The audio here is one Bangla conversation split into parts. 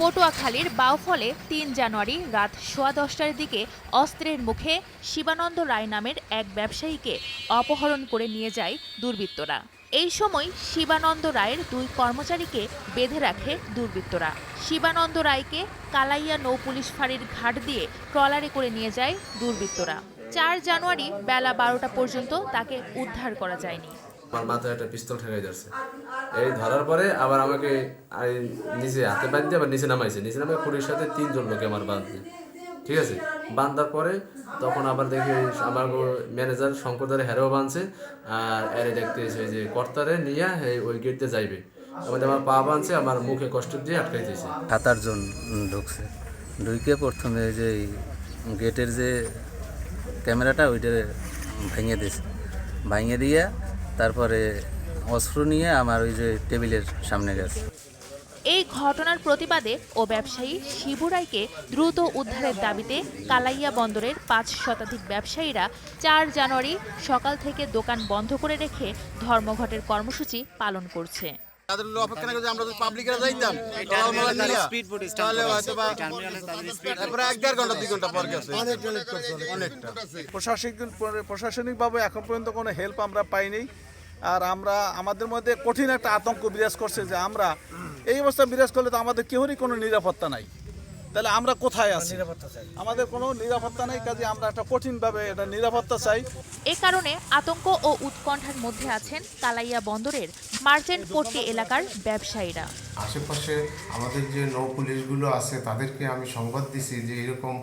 পটুয়াখালীর বাউফলে তিন জানুয়ারি রাত সোয়া দশটার দিকে অস্ত্রের মুখে শিবানন্দ রায় নামের এক ব্যবসায়ীকে অপহরণ করে নিয়ে যায় দুর্বৃত্তরা। এই সময় শিবানন্দ রায়ের দুই কর্মচারীকে বেঁধে রাখে দুর্বৃত্তরা। শিবানন্দ রায়কে কালাইয়া নৌ পুলিশ ফাঁড়ির ঘাট দিয়ে ট্রলারে করে নিয়ে যায় দুর্বৃত্তরা। চার জানুয়ারি বেলা বারোটা পর্যন্ত তাকে উদ্ধার করা যায়নি। আমার মাথায় একটা পিস্তল ঠেকাই যাচ্ছে এই ধরার পরে আবার আমাকে নিচে হাতে বাঁধতে আবার নিচে নামাইছে। নিচে নামে খুঁড়ির সাথে তিনজন লোকে আমার বাঁধছে ঠিক আছে? বাঁধার পরে তখন আবার দেখি আমার ম্যানেজার শঙ্করদারে হেরেও বাঁধছে আর এরে দেখতে এসে যে কর্তারে নিয়ে ওই গেটতে যাইবে। আমাদের আমার পা বাঁধছে, আমার মুখে কষ্ট দিয়ে আটকাইতেছে। সাত আটজন ঢুকছে। ঢুকে প্রথমে যে গেটের যে ক্যামেরাটা ওইটা ভেঙে দিয়েছে। ভেঙে দিয়ে তারপরে অস্ত্র নিয়ে আমার ওই যে টেবিলের সামনে গেছে। এই ঘটনার প্রতিবাদে ও ব্যবসায়ী শিবু রায়কে দ্রুত উদ্ধারের দাবিতে কালাইয়া বন্দরের পাঁচ শতাধিক ব্যবসায়ীরা চার জানুয়ারি সকাল থেকে দোকান বন্ধ করে রেখে ধর্মঘটের কর্মসূচি পালন করছে। তাদের অপেক্ষা না করে আমরা যদি পাবলিকেরা যাইতাম তাহলে নিয়া, তাহলে হয়তো বা তারপরে এক দেড় ঘণ্টা দুই ঘণ্টা পর গেছে। অনেকটা। প্রশাসনিক প্রশাসনিকভাবে এখন পর্যন্ত কোনো হেল্প আমরা পাইনি। আর আমরা আমাদের মধ্যে কঠিন একটা আতঙ্ক বিরাজ করছে যে আমরা এই অবস্থা বিরাজ করলে তো আমাদের কেউরই কোনো নিরাপত্তা নাই। তাহলে আমরা কোথায় আছি? আমাদের কোনো নিরাপত্তা নেই কাজে আমরা একটা কঠিনভাবে এটা নিরাপত্তা চাই। এ কারণে আতঙ্ক ও উৎকণ্ঠার মধ্যে আছেন কালাইয়া বন্দরের মার্চেন্ট পট্টি এলাকার ব্যবসায়ীরা। আশেপাশে আমাদের যে নৌ পুলিশগুলো আছে, তাদেরকে আমি সংবাদ দিছি যে এরকম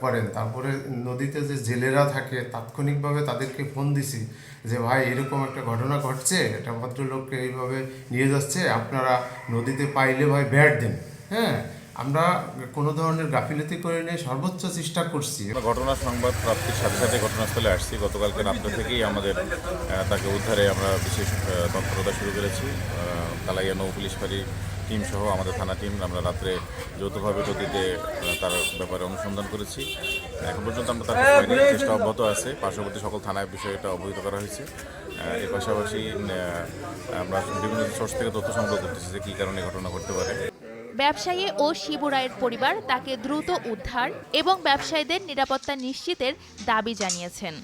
করেন। তারপরে নদীতে যে জেলেরা থাকে, তাৎক্ষণিকভাবে তাদেরকে ফোন দিছি যে, ভাই, এরকম একটা ঘটনা ঘটছে, একটা ভদ্রলোককে এইভাবে নিয়ে যাচ্ছে, আপনারা নদীতে পাইলে ভাই ব্যাট দিন। হ্যাঁ? আমরা কোনো ধরনের গাফিলতি করে নিয়ে সর্বোচ্চ চেষ্টা করছি। ঘটনা সংবাদ প্রাপ্তির সাথে সাথে ঘটনাস্থলে আসছি। গতকালকে রাত্রে থেকেই আমাদের তাকে উদ্ধারে আমরা বিশেষ তৎপরতা শুরু করেছি। কালাইয়া নৌ পুলিশ ফাঁড়ির টিম সহ আমাদের থানা টিম আমরা রাত্রে যৌথভাবে আহ, তার ব্যাপারে অনুসন্ধান করেছি। এখন পর্যন্ত আমরা তার চেষ্টা অব্যাহত আছে। পার্শ্ববর্তী সকল থানায় বিষয়টা অবহিত করা হয়েছে। এর পাশাপাশি আমরা বিভিন্ন সোর্স থেকে তথ্য সংগ্রহ করতেছি যে কী কারণে ঘটনা ঘটতে পারে। ব্যবসায়ী ও শিবু রায়ের পরিবার তাকে দ্রুত উদ্ধার এবং ব্যবসায়ীদের নিরাপত্তা নিশ্চিতের দাবি জানিয়েছেন।